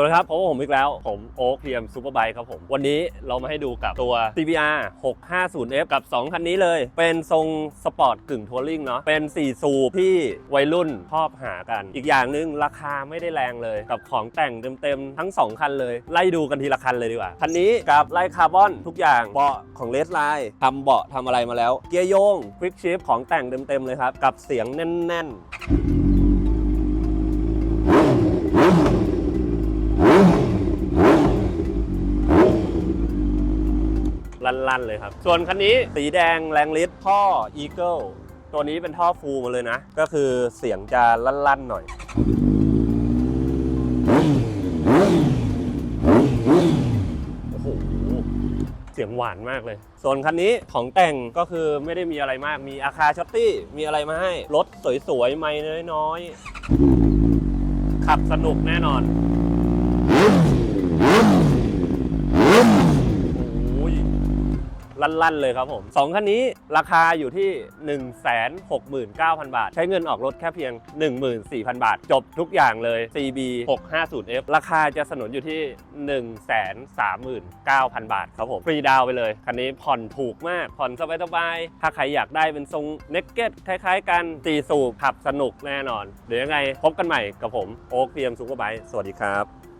สวัสดีครับพบกับผมอีกแล้ว ผมโอ๊คเพียมซูเปอร์ไบค์ครับผม วันนี้เรามาให้ดูกับตัว CBR 650F กับ 2 คันนี้เลย เป็นทรงสปอร์ตกึ่งทัวริงเนาะเป็น 4 สูบที่วัยรุ่นชอบหากัน อีกอย่างหนึ่งราคาไม่ได้แรงเลย กับของแต่งเต็มๆ ทั้ง 2 คันเลย ไล่ดูกันทีละคันเลยดีกว่า คันนี้กับไล่คาร์บอนทุกอย่างเบาะของเลสไลน์ทำเบาะทำอะไรมาแล้ว เกียร์โยงควิกชิฟของแต่งเต็มๆเลยครับกับเสียงแน่นๆ ลั่นๆเลยครับ ส่วนคันนี้สีแดงแรงลิตท่อ Eagle ตัวนี้เป็นท่อฟูลมาเลยนะ ก็คือเสียงจะลั่นๆหน่อยโอ้โหเสียงหวานมากเลย ส่วนคันนี้ของแต่งก็คือไม่ได้มีอะไรมาก มีอาคาช็อตตี้ มีอะไรมาให้ รถสวยๆ ไม่น้อยๆ ขับสนุกแน่นอน โอ้ย ลั่นๆเลยครับผมสองคันนี้ราคาอยู่ที่ 169,000 บาท ใช้เงินออกรถแค่เพียง 14,000 บาท จบทุกอย่างเลย CB 650F ราคาจะสนุนอยู่ที่ 139,000 บาทครับผมฟรีดาวไปเลย คันนี้ผ่อนถูกมาก ผ่อนสบายๆถ้าใครอยากได้เป็นทรงเน็กเก็ตคล้ายๆ กันตีสูบขับสนุกแน่นอน เดี๋ยวยังไงพบกันใหม่กับผมโอ๊คเพียมซูเปอร์ไบค์สวัสดีครับ